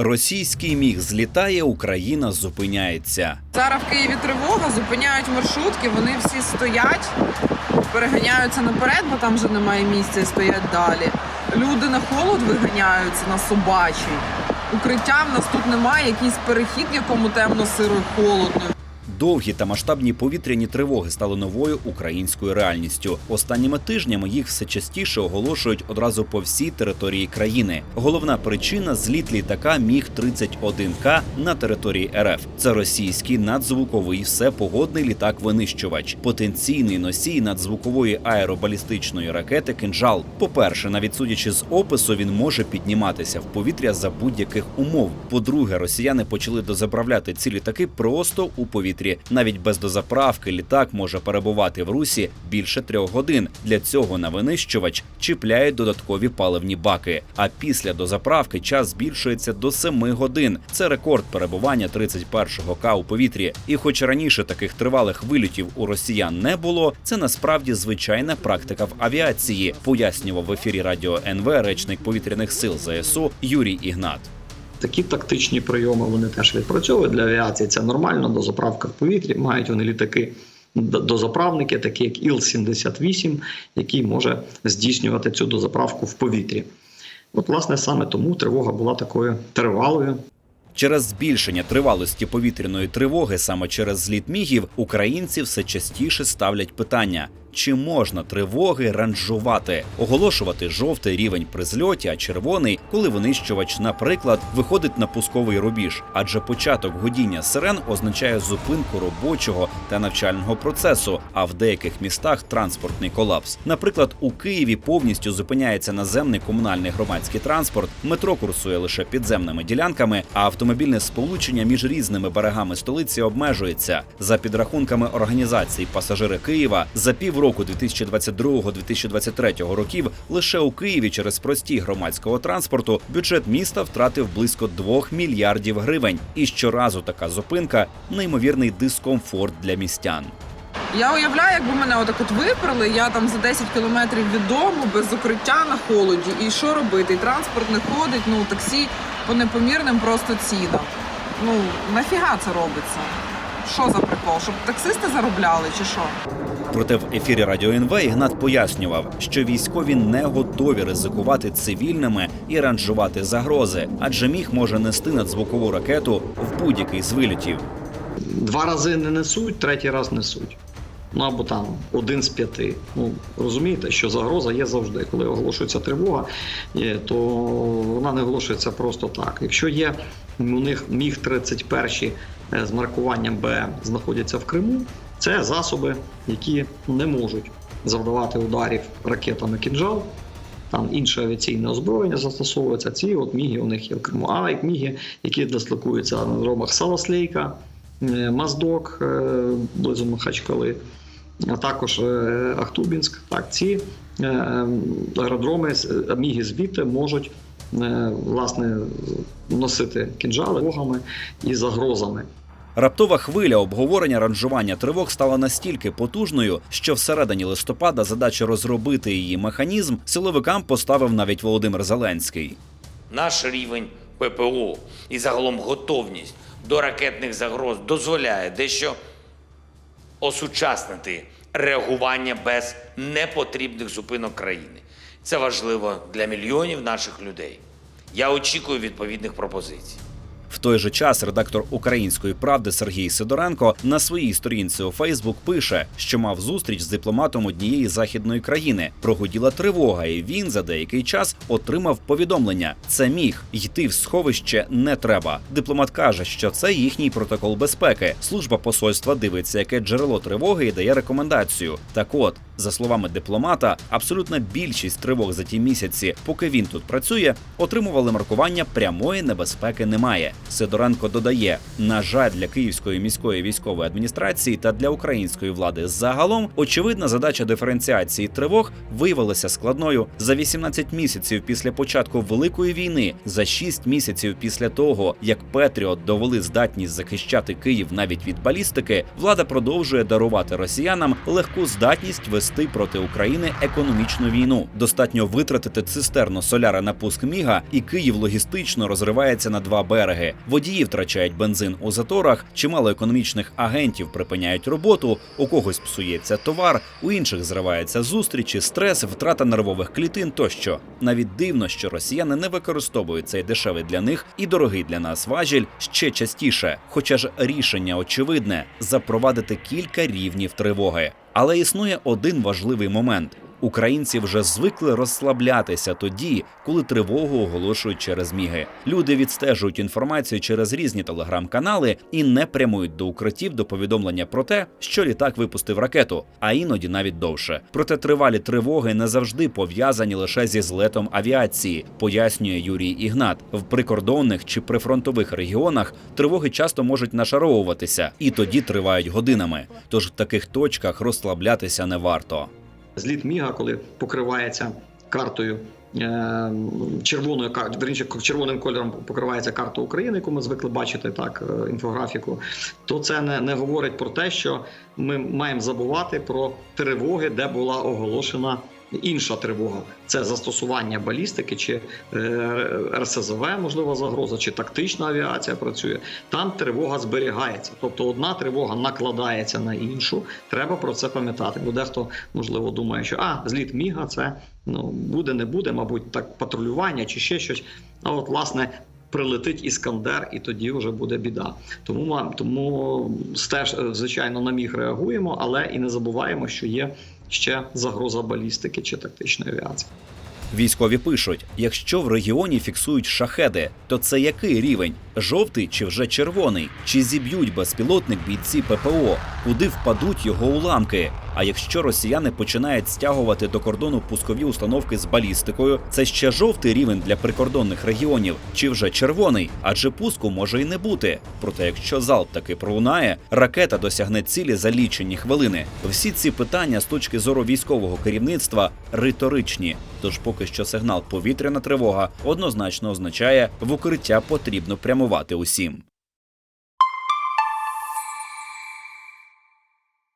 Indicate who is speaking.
Speaker 1: Російський міг злітає, Україна зупиняється.
Speaker 2: Зараз в Києві тривога, зупиняють маршрутки, вони всі стоять, переганяються наперед, бо там вже немає місця і стоять далі. Люди на холод виганяються на собачий. Укриття в нас тут немає, якийсь перехід, якому темно, сиро холодно.
Speaker 1: Довгі та масштабні повітряні тривоги стали новою українською реальністю. Останніми тижнями їх все частіше оголошують одразу по всій території країни. Головна причина зліт літака Міг 31 к на території РФ. Це російський надзвуковий всепогодний літак-винищувач, потенційний носій надзвукової аеробалістичної ракети Кинжал. По-перше, навіть судячи з опису, він може підніматися в повітря за будь-яких умов. По-друге, росіяни почали дозаправляти ці літаки просто у повітрі. Навіть без дозаправки літак може перебувати в русі більше трьох годин. Для цього на винищувач чіпляють додаткові паливні баки. А після дозаправки час збільшується до 7 годин. Це рекорд перебування 31-го К у повітрі. І хоч раніше таких тривалих вильотів у росіян не було, це насправді звичайна практика в авіації, пояснював в ефірі радіо НВ речник повітряних сил ЗСУ Юрій Ігнат.
Speaker 3: Такі тактичні прийоми вони теж відпрацьовують для авіації. Це нормально, дозаправка в повітрі. Мають вони літаки дозаправники, такі як Іл-78, який може здійснювати цю дозаправку в повітрі. От, власне, саме тому тривога була такою тривалою.
Speaker 1: Через збільшення тривалості повітряної тривоги саме через зліт мігів українці все частіше ставлять питання. Чи можна тривоги ранжувати, оголошувати жовтий рівень при зльоті, а червоний, коли винищувач, наприклад, виходить на пусковий рубіж, адже початок годіння сирен означає зупинку робочого та навчального процесу, а в деяких містах транспортний колапс. Наприклад, у Києві повністю зупиняється наземний комунальний громадський транспорт, метро курсує лише підземними ділянками, а автомобільне сполучення між різними берегами столиці обмежується. За підрахунками організації пасажири Києва за півроку 2022-2023 років лише у Києві через простій громадського транспорту бюджет міста втратив близько 2 мільярдів гривень. І щоразу така зупинка неймовірний дискомфорт для містян.
Speaker 2: Я уявляю, якби мене отак от виперли, я там за 10 кілометрів від дому, без укриття на холоді. І що робити? І транспорт не ходить, ну таксі по непомірним просто цінам. Ну нафіга це робиться? Що за прикол? Щоб таксисти заробляли чи що?
Speaker 1: Проте в ефірі Радіо НВ Ігнат пояснював, що військові не готові ризикувати цивільними і ранжувати загрози, адже міг може нести надзвукову ракету в будь-який з вильотів.
Speaker 3: Два рази не несуть, третій раз несуть. Ну або там один з п'яти. Ну розумієте, що загроза є завжди. Коли оголошується тривога, е, то вона не оголошується просто так. Якщо є у них міг 31 е, з маркуванням Б знаходяться в Криму, це засоби, які не можуть завдавати ударів ракетами кінжал. Там інше авіаційне озброєння застосовується. Ці от міги у них є в Криму. А як міги, які дислокуються на аеродромах Саласлейка, Маздок е, близько Махачкали, а також е, Ахтубінськ. Так, ці е, аеродроми з- міги звідти можуть е, власне носити кінжали, вогами і загрозами.
Speaker 1: Раптова хвиля обговорення ранжування тривог стала настільки потужною, що всередині листопада задача розробити її механізм силовикам поставив навіть Володимир Зеленський.
Speaker 4: Наш рівень ППО і загалом готовність до ракетних загроз дозволяє дещо осучаснити реагування без непотрібних зупинок країни. Це важливо для мільйонів наших людей. Я очікую відповідних пропозицій.
Speaker 1: В той же час редактор української правди Сергій Сидоренко на своїй сторінці у Фейсбук пише, що мав зустріч з дипломатом однієї західної країни. Прогуділа тривога, і він за деякий час отримав повідомлення: це міг йти в сховище не треба. Дипломат каже, що це їхній протокол безпеки. Служба посольства дивиться, яке джерело тривоги і дає рекомендацію. Так от, за словами дипломата, абсолютна більшість тривог за ті місяці, поки він тут працює, отримували маркування прямої небезпеки немає. Сидоренко додає: на жаль, для Київської міської військової адміністрації та для української влади загалом очевидна задача диференціації тривог виявилася складною за 18 місяців після початку великої війни, за 6 місяців після того, як Петріот довели здатність захищати Київ навіть від балістики, влада продовжує дарувати росіянам легку здатність вести вести проти України економічну війну. Достатньо витратити цистерну соляра на пуск міга, і Київ логістично розривається на два береги. Водії втрачають бензин у заторах, чимало економічних агентів припиняють роботу, у когось псується товар, у інших зриваються зустрічі, стрес, втрата нервових клітин тощо. Навіть дивно, що росіяни не використовують цей дешевий для них і дорогий для нас важіль ще частіше. Хоча ж рішення очевидне запровадити кілька рівнів тривоги. Але існує один важливий момент. Українці вже звикли розслаблятися тоді, коли тривогу оголошують через міги. Люди відстежують інформацію через різні телеграм-канали і не прямують до укриттів до повідомлення про те, що літак випустив ракету, а іноді навіть довше. Проте тривалі тривоги не завжди пов'язані лише зі злетом авіації, пояснює Юрій Ігнат. В прикордонних чи прифронтових регіонах тривоги часто можуть нашаровуватися і тоді тривають годинами. Тож в таких точках розслаблятися не варто.
Speaker 3: Зліт міга, коли покривається картою. е, Червоною верніше, червоним кольором покривається карта України, яку ми звикли бачити так, е, інфографіку. То це не, не говорить про те, що ми маємо забувати про тривоги, де була оголошена інша тривога. Це застосування балістики чи е, РСЗВ, можливо, загроза, чи тактична авіація працює. Там тривога зберігається. Тобто одна тривога накладається на іншу. Треба про це пам'ятати. Бо дехто можливо думає, що а зліт міга це ну буде, не буде, мабуть, так патрулювання чи ще щось. А от власне. Прилетить іскандер, і тоді вже буде біда. Тому тому стеж звичайно на міг реагуємо, але і не забуваємо, що є ще загроза балістики чи тактичної авіації.
Speaker 1: Військові пишуть: якщо в регіоні фіксують шахеди, то це який рівень? Жовтий чи вже червоний? Чи зіб'ють безпілотник бійці ППО? Куди впадуть його уламки? А якщо росіяни починають стягувати до кордону пускові установки з балістикою, це ще жовтий рівень для прикордонних регіонів, чи вже червоний? Адже пуску може й не бути. Проте, якщо залп таки пролунає, ракета досягне цілі за лічені хвилини. Всі ці питання з точки зору військового керівництва риторичні. Тож поки що сигнал повітряна тривога однозначно означає в укриття потрібно прямувати усім.